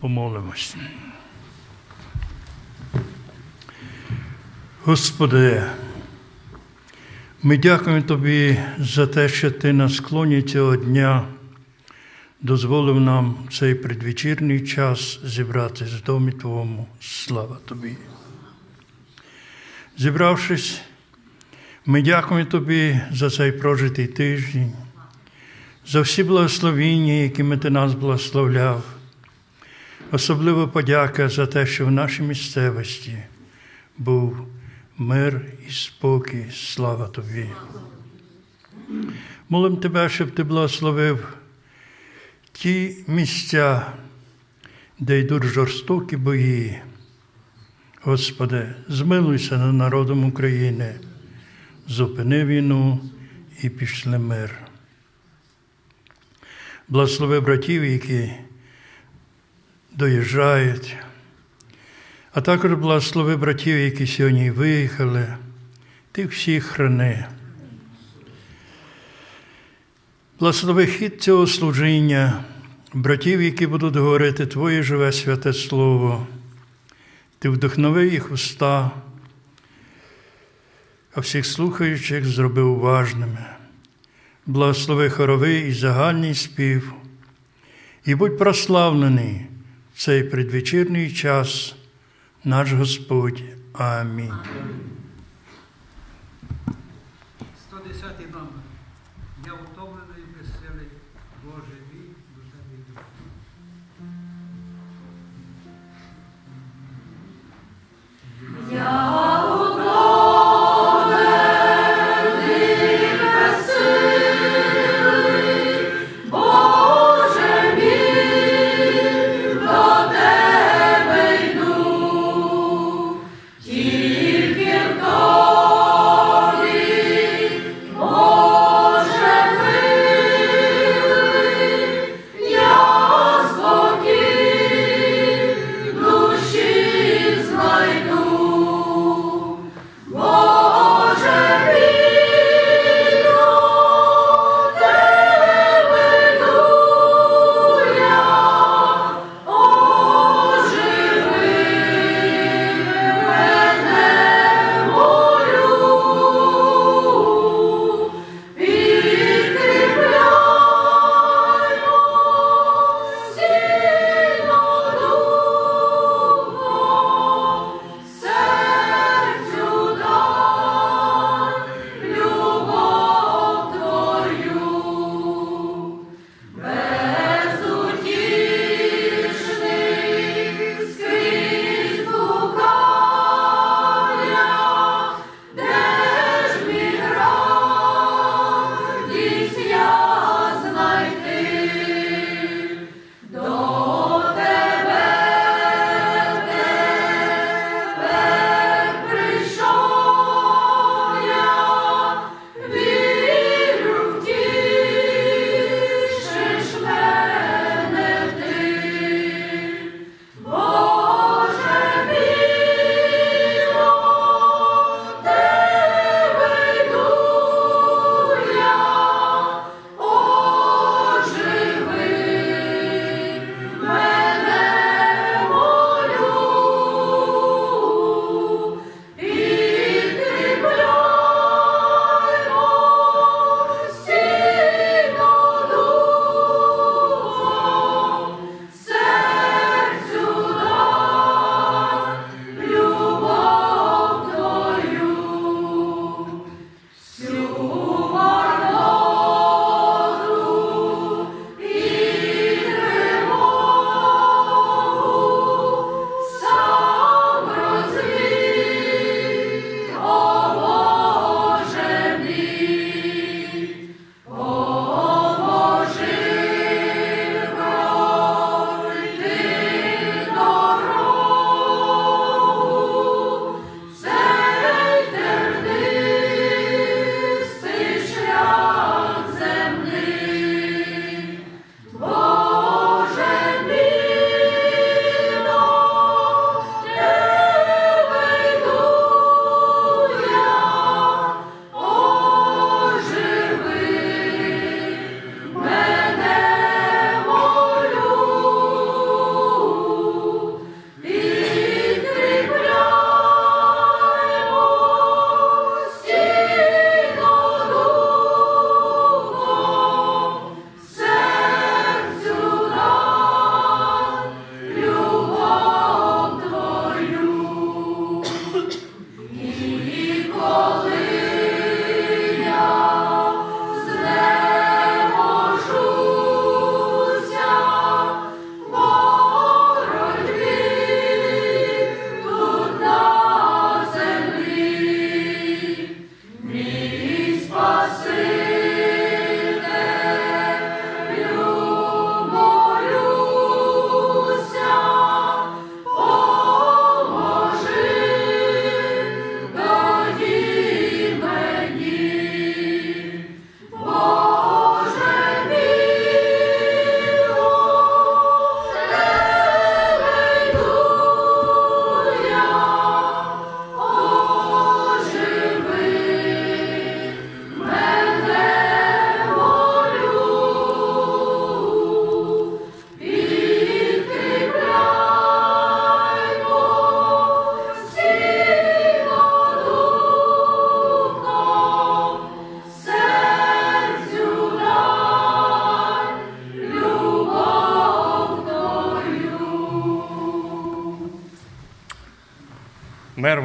Помолимось. Господи, ми дякуємо Тобі за те, що Ти на склоні цього дня дозволив нам цей предвечірній час зібратися в домі Твоєму. Слава Тобі. Зібравшись, ми дякуємо Тобі за цей прожитий тиждень, за всі благословіння, якими Ти нас благословляв. Особливо подяка за те, що в нашій місцевості був мир і спокій. Слава Тобі. Молим Тебе, щоб Ти благословив ті місця, де йдуть жорстокі бої. Господи, змилуйся над народом України, зупини війну і пішли мир. Благослови братів, які доїжджають, а також благослови братів, які сьогодні виїхали, ти всіх храни. Благослови хід цього служіння, братів, які будуть говорити Твоє живе святе Слово. Ти вдохнови їх уста, а всіх слухаючих зроби уважними. Благослови хоровий і загальний спів, і будь прославлений цей предвечірний час, наш Господь. Амінь. 110 номер. Я утомлений безсилий, Боже мій, до тебе йду. Боже,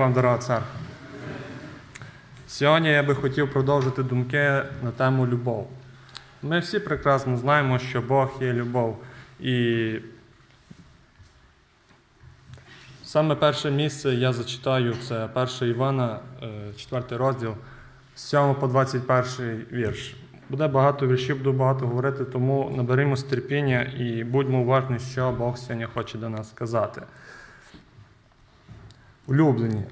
вам, дорога церква. Сьогодні я би хотів продовжити думки на тему любов. Ми всі прекрасно знаємо, що Бог є любов. І саме перше місце я зачитаю це 1 Івана, 4 розділ, з 7 по 21 вірш. Буде багато віршів, буду багато говорити, тому наберемо терпіння і будьмо уважні, що Бог сьогодні хоче до нас сказати. Улюблені.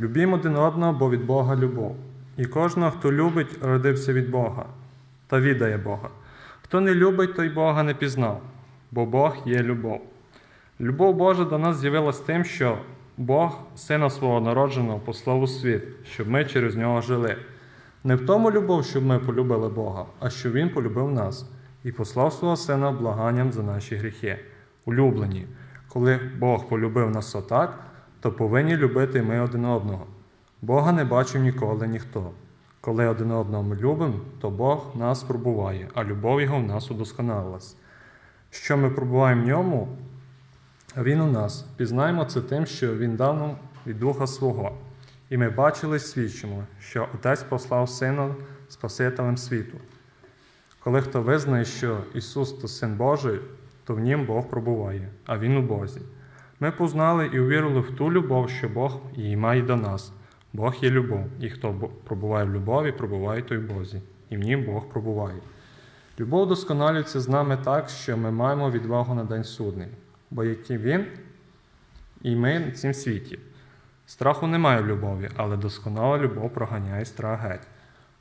Любімо один одного, бо від Бога любов. І кожного, хто любить, родився від Бога та відає Бога. Хто не любить, той Бога не пізнав, бо Бог є любов. Любов Божа до нас з'явилась тим, що Бог, Сина свого народженого, послав у світ, щоб ми через нього жили. Не в тому любов, щоб ми полюбили Бога, а щоб Він полюбив нас і послав свого Сина благанням за наші гріхи. Улюблені, коли Бог полюбив нас отак, то повинні любити ми один одного. Бога не бачив ніколи ніхто. Коли один одного ми любимо, то Бог нас пробуває, а любов Його в нас удосконалилась. Що ми пробуваємо в ньому, Він у нас. Пізнаємо це тим, що Він дав нам від Духа Свого. І ми бачили і свідчимо, що Отець послав Сина Спасителем світу. Коли хто визнає, що Ісус то Син Божий, то в нім Бог пробуває, а Він у Бозі. Ми познали і увірили в ту любов, що Бог її має до нас. Бог є любов, і хто пробуває в любові, пробуває той Бозі, і в нім Бог пробуває. Любов досконалюється з нами так, що ми маємо відвагу на день судний, бо який Він, і ми в цім світі. Страху немає в любові, але досконала любов проганяє страх геть,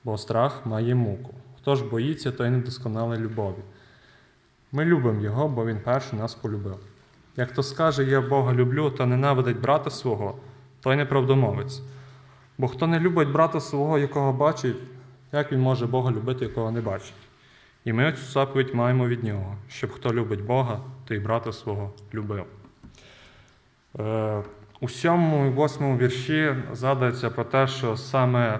бо страх має муку. Хто ж боїться, той не досконалий любові. Ми любимо Його, бо Він перший нас полюбив. Як хто скаже, я Бога люблю, та ненавидить брата свого, той неправдомовець. Бо хто не любить брата свого, якого бачить, як він може Бога любити, якого не бачить? І ми цю заповідь маємо від нього, щоб хто любить Бога, то й брата свого любив. Е, у сьомому і восьмому вірші згадується про те, що саме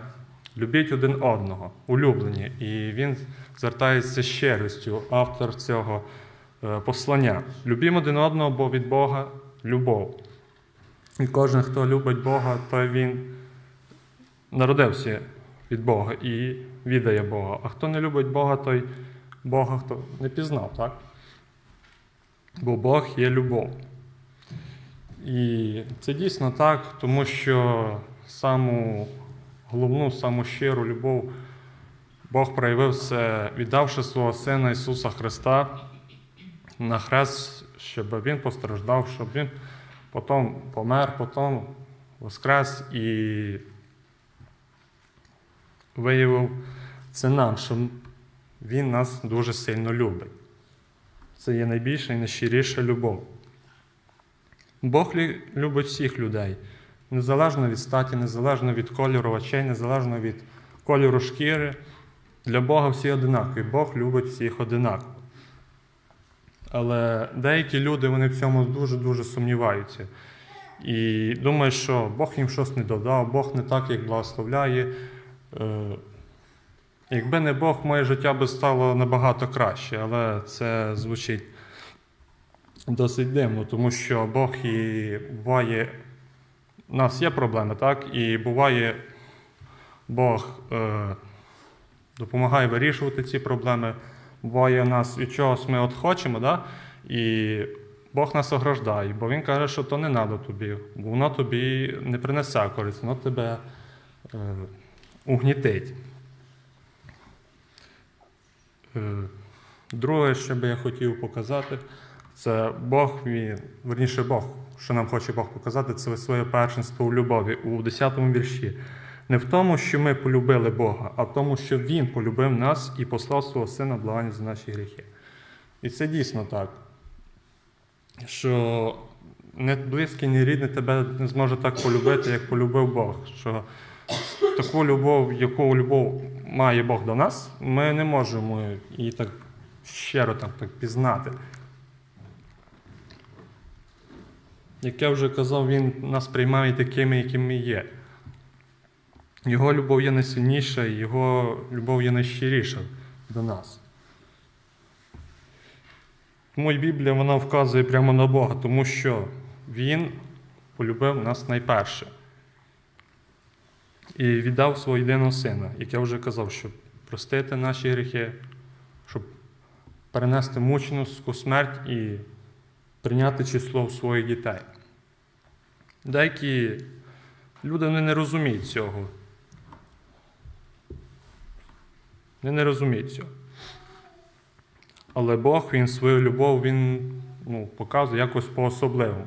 любіть один одного, улюблені, і він звертається щирістю, автор цього послання. Любімо один одного, бо від Бога любов. І кожен, хто любить Бога, той він народився від Бога і віддає Бога. А хто не любить Бога, той Бога хто не пізнав, так? Бо Бог є любов. І це дійсно так, тому що саму головну, саму щиру любов Бог проявив це, віддавши свого Сина Ісуса Христа на хрест, щоб Він постраждав, щоб Він потім помер, потім воскрес і виявив це нам, що Він нас дуже сильно любить. Це є найбільша і найщиріша любов. Бог любить всіх людей, незалежно від статі, незалежно від кольору очей, незалежно від кольору шкіри. Для Бога всі одинакові. Бог любить всіх одинаково. Але деякі люди вони в цьому дуже-дуже сумніваються. І думають, що Бог їм щось не додав, Бог не так, як благословляє. Е, Якби не Бог, моє життя би стало набагато краще, але це звучить досить дивно, тому що Бог і буває. У нас є проблеми, так? І буває, Бог е, допомагає вирішувати ці проблеми. Буває нас від чогось ми от хочемо, да? і Бог нас ограждає, бо Він каже, що то не треба тобі, бо воно тобі не принесе користь, воно тебе е, угнітить. Е, Друге, що би я хотів показати, це Бог, він, верніше Бог, що нам хоче Бог показати, це своє першинство у любові у 10-му вірші. Не в тому, що ми полюбили Бога, а в тому, що Він полюбив нас і послав свого Сина благання за наші гріхи. І це дійсно так. Що не близький, ні рідний тебе не зможе так полюбити, як полюбив Бог. Що таку любов, яку любов має Бог до нас, ми не можемо її так щиро так, так пізнати. Як я вже казав, Він нас приймає такими, якими є. Його любов є найсильніша, Його любов є найщиріша до нас. Тому і Біблія вона вказує прямо на Бога, тому що Він полюбив нас найперше. і віддав свого єдиного сина, як я вже казав, щоб простити наші гріхи, щоб перенести мученицьку смерть і прийняти число своїх дітей. Деякі люди вони не розуміють цього. Вони не розуміють цього. Але Бог Він свою любов Він ну, показує якось по-особливому.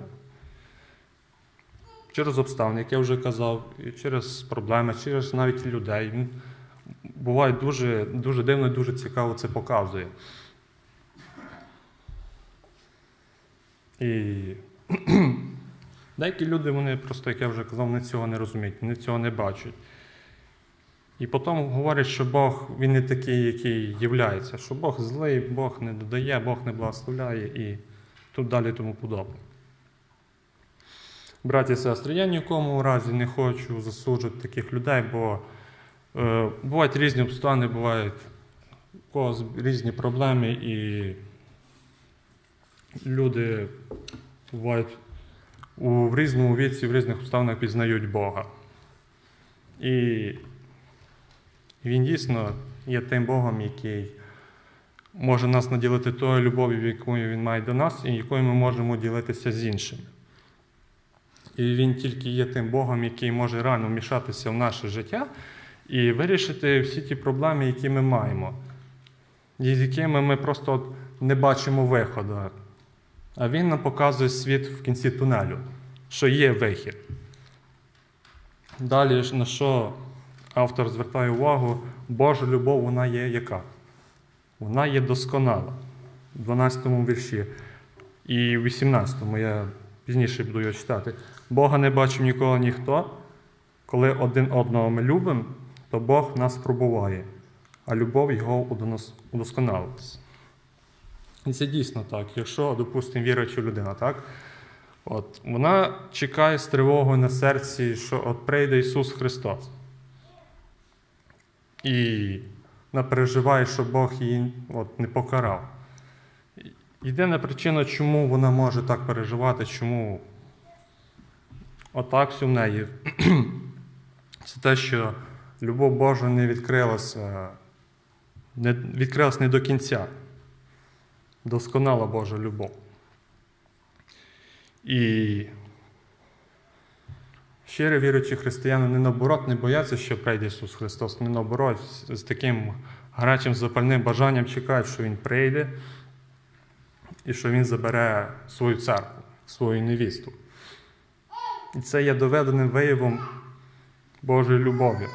Через обставини, як я вже казав, і через проблеми, через навіть людей. Він буває дуже, дуже дивно і дуже цікаво це показує. І деякі люди, вони просто, як я вже казав, вони цього не розуміють, вони цього не бачать. І потім говорять, що Бог він не такий, який являється, що Бог злий, Бог не додає, Бог не благословляє і тут далі тому подобне. Браті і сестри, я ні в кому разі не хочу засуджувати таких людей, бо е, бувають різні обставини, бувають у когось різні проблеми, і люди бувають у, в різному віці, в різних обставинах пізнають Бога. І він дійсно є тим Богом, який може нас наділити тою любов'ю, якою він має до нас, і якою ми можемо ділитися з іншими. І він тільки є тим Богом, який може реально вмішатися в наше життя і вирішити всі ті проблеми, які ми маємо, і з якими ми просто не бачимо виходу. А він нам показує світ в кінці тунелю, що є вихід. Далі, на що автор звертає увагу, Божа любов, вона є яка? Вона є досконала. В 12 вірші. І в 18-му я пізніше буду його читати. Бога не бачив ніколи ніхто. Коли один одного ми любимо, то Бог нас пробуває, а любов його удонос- І це дійсно так. Якщо, допустимо, віруюча людина, так? От, вона чекає з тривогою на серці, що от прийде Ісус Христос. І вона переживає, що Бог її от, не покарав. Єдина причина, чому вона може так переживати, чому отак в неї, це те, що любов Божа не відкрилася, не відкрилась не до кінця. Досконала Божа любов. І щиро віруючі християни не наоборот не бояться, що прийде Ісус Христос. Не наоборот, з таким гарячим запальним бажанням чекають, що Він прийде і що Він забере свою церкву, свою невісту. І це є доведеним виявом Божої любові,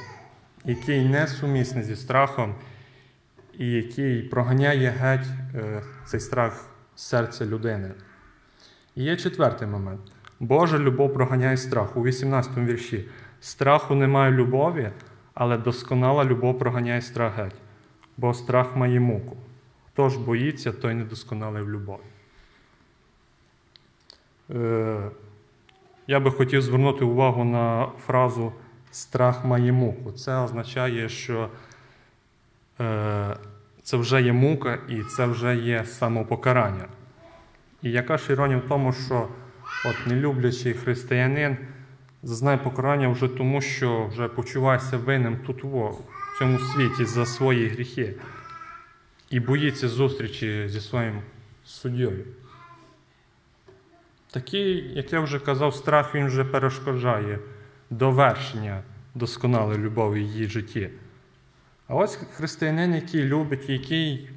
який не сумісний зі страхом і який проганяє геть е, цей страх серця людини. І є четвертий момент. Божа любов проганяє страх. У 18 вірші. Страху немає любові, але досконала любов проганяє страх геть, бо страх має муку. Хто ж боїться, той недосконалий в любові. Е, я би хотів звернути увагу на фразу страх має муку. Це означає, що е, це вже є мука і це вже є самопокарання. І яка ж іронія в тому, що от нелюблячий християнин зазнає покарання вже тому, що вже почувається винним тут в цьому світі за свої гріхи і боїться зустрічі зі своїм суддєю. Такий, як я вже казав, страх він вже перешкоджає довершення досконалої любові в її житті. А ось християнин, який любить, який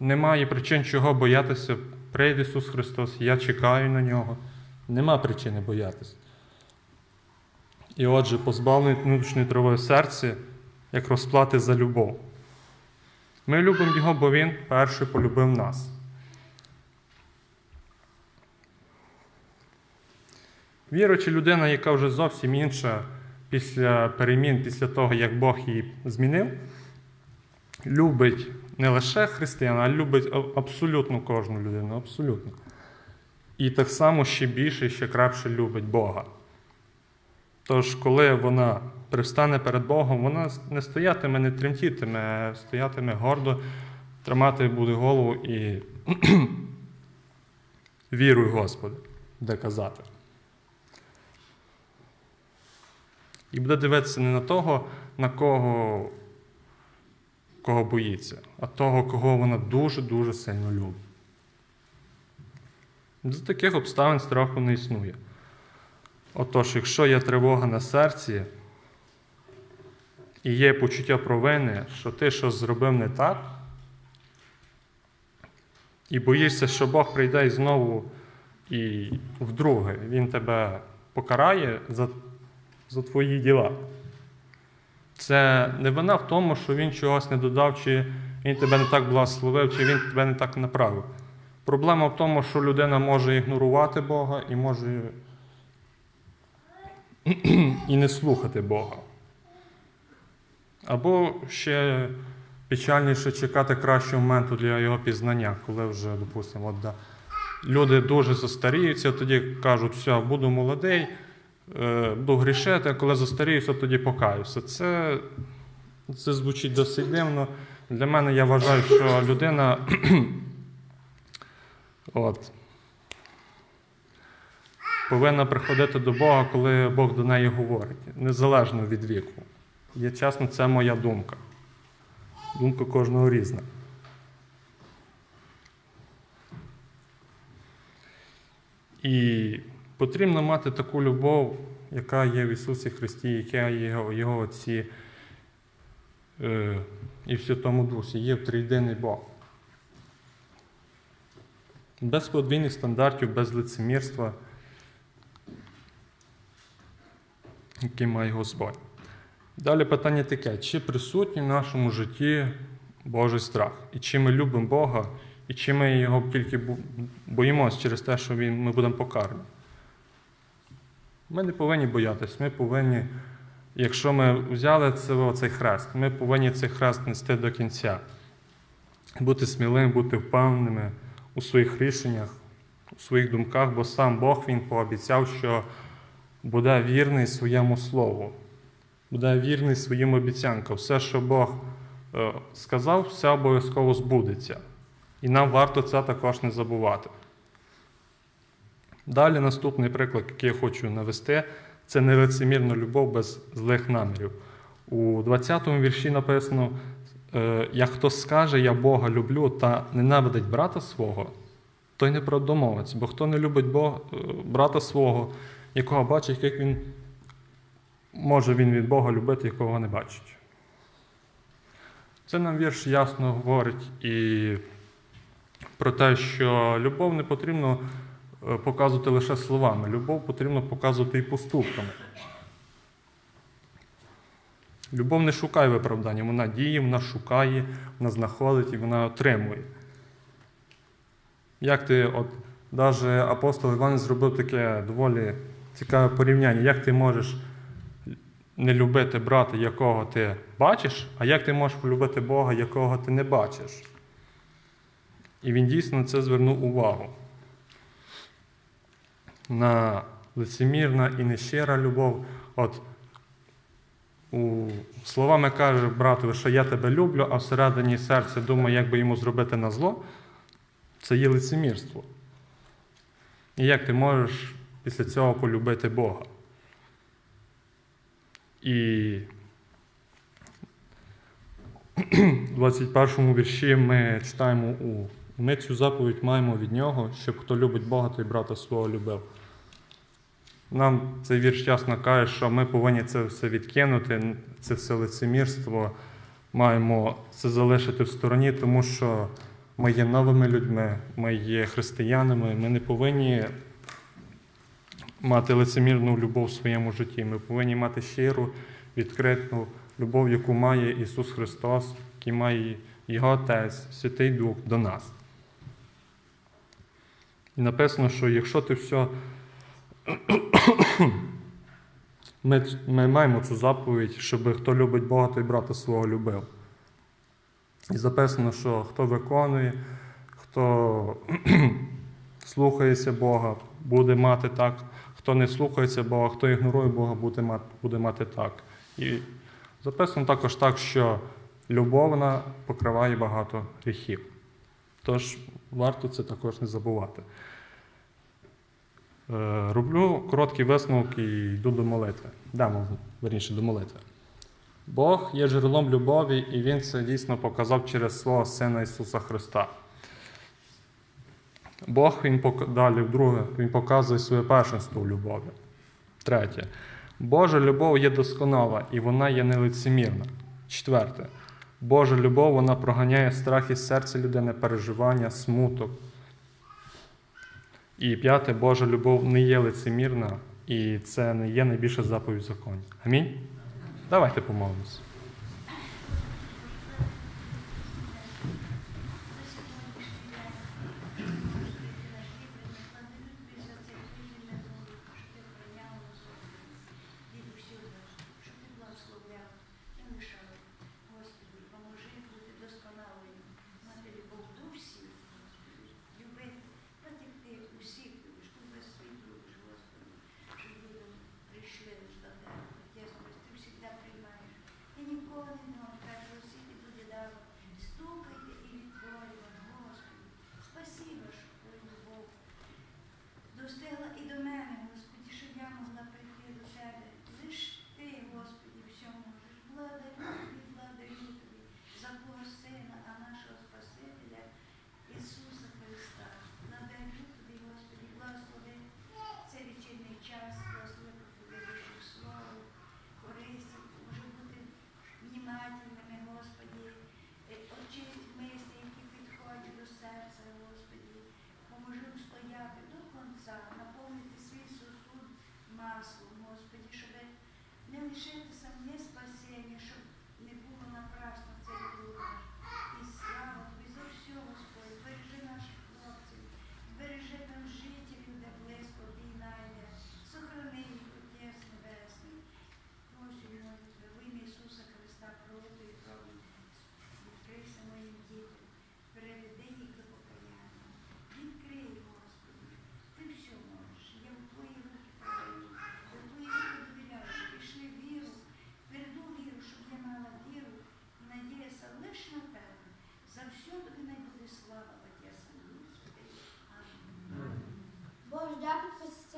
не має причин чого боятися, прийде Ісус Христос, я чекаю на нього. Нема причини боятися. І отже, позбавлений внутрішньої тривої серця, як розплати за любов. Ми любимо Його, бо Він перший полюбив нас. Віруюча людина, яка вже зовсім інша після перемін, після того, як Бог її змінив, любить не лише християн, а любить абсолютно кожну людину, абсолютно. І так само ще більше і ще крапше любить Бога. Тож, коли вона пристане перед Богом, вона не стоятиме, не тремтітиме, стоятиме гордо, тримати буде голову і віруй, Господи, де казати. І буде дивитися не на того, на кого, кого боїться, а того, кого вона дуже-дуже сильно любить. За таких обставин страху не існує. Отож, якщо є тривога на серці і є почуття провини, що ти щось зробив не так, і боїшся, що Бог прийде і знову і вдруге Він тебе покарає за, за твої діла. Це не вина в тому, що він чогось не додав, чи він тебе не так благословив, чи він тебе не так направив. Проблема в тому, що людина може ігнорувати Бога і може і не слухати Бога. Або ще печальніше чекати кращого моменту для його пізнання, коли вже, допустимо, от, да, люди дуже застаріються, тоді кажуть, все, буду молодий, буду грішити, коли застаріюся, тоді покаюся. Це, це звучить досить дивно. Для мене я вважаю, що людина. От, повинна приходити до Бога, коли Бог до неї говорить, незалежно від віку. Є чесно, це моя думка. Думка кожного різна. І потрібно мати таку любов, яка є в Ісусі Христі, яка є його, його Отці е, і в Святому Дусі, є в трійдинний Бог. Без подвійних стандартів, без лицемірства, яке має Господь. Далі питання таке: чи присутній в нашому житті Божий страх? І чи ми любимо Бога, і чи ми його тільки бо- боїмося через те, що він, ми будемо покарані? Ми не повинні боятись, ми повинні, якщо ми взяли це, цей хрест, ми повинні цей хрест нести до кінця. Бути сміливим, бути впевненими у своїх рішеннях, у своїх думках, бо сам Бог Він пообіцяв, що буде вірний своєму слову, буде вірний своїм обіцянкам. Все, що Бог е, сказав, все обов'язково збудеться. І нам варто це також не забувати. Далі наступний приклад, який я хочу навести, це нелицемірна любов без злих намірів. У 20-му вірші написано: е, як хто скаже, я Бога люблю та ненавидить брата свого, той не правдомовець, бо хто не любить Бога, е, брата свого, якого бачить, як він може він від Бога любити, якого не бачить. Це нам вірш ясно говорить і про те, що любов не потрібно показувати лише словами, любов потрібно показувати і поступками. Любов не шукає виправдання, вона діє, вона шукає, вона знаходить і вона отримує. Як ти, от, навіть апостол Іван зробив таке доволі цікаве порівняння, як ти можеш не любити брата, якого ти бачиш, а як ти можеш полюбити Бога, якого ти не бачиш. І він дійсно на це звернув увагу. На лицемірна і нещира любов. От у словами каже братові, що я тебе люблю, а всередині серця думає, як би йому зробити на зло, це є лицемірство. І як ти можеш після цього полюбити Бога? І в 21 вірші ми читаємо у ми цю заповідь маємо від нього, щоб хто любить Бога, той брата свого любив. Нам цей вірш ясно каже, що ми повинні це все відкинути, це все лицемірство, маємо це залишити в стороні, тому що ми є новими людьми, ми є християнами, ми не повинні мати лицемірну любов в своєму житті. Ми повинні мати щиру, відкриту любов, яку має Ісус Христос, який має Його Отець, Святий Дух до нас. І написано, що якщо ти все. Ми, ми маємо цю заповідь, щоб хто любить Бога, той брата свого любив. І записано, що хто виконує, хто слухається Бога, буде мати так, хто не слухається Бога, хто ігнорує Бога, буде мати, буде мати так. І записано також так, що любов покриває багато гріхів. Тож варто це також не забувати. Е, Роблю короткий висновок і йду до молитви. Дамо верніше до молитви. Бог є джерелом любові, і Він це дійсно показав через свого Сина Ісуса Христа. Бог він далі, вдруге, Він показує своє першинство в любові. Третє. Божа любов є досконала і вона є нелицемірна. Четверте. Божа любов вона проганяє страх із серця людини, переживання, смуток. І п'яте, Божа любов не є лицемірна, і це не є найбільша заповідь в законі. Амінь? Давайте помолимося.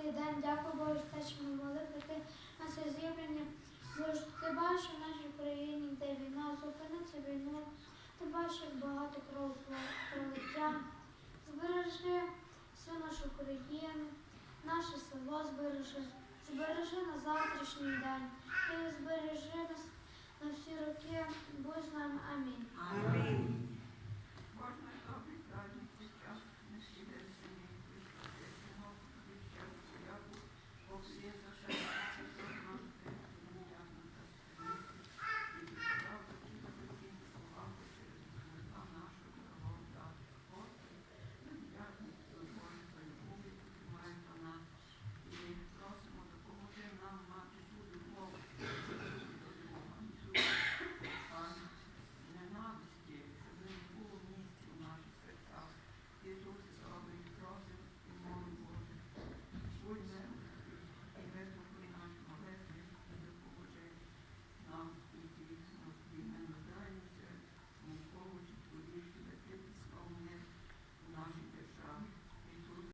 День, дякую Боже, те, що ми прийти на це зібрання. Боже, ти бачиш в нашій країні, де війна, зупини цю війну. Ти бачиш, багато кров пролиття. Збережи всю нашу країну, наше село збережи, збережи на завтрашній день. І збережи нас на всі роки. Будь з нами. Амінь. Амінь.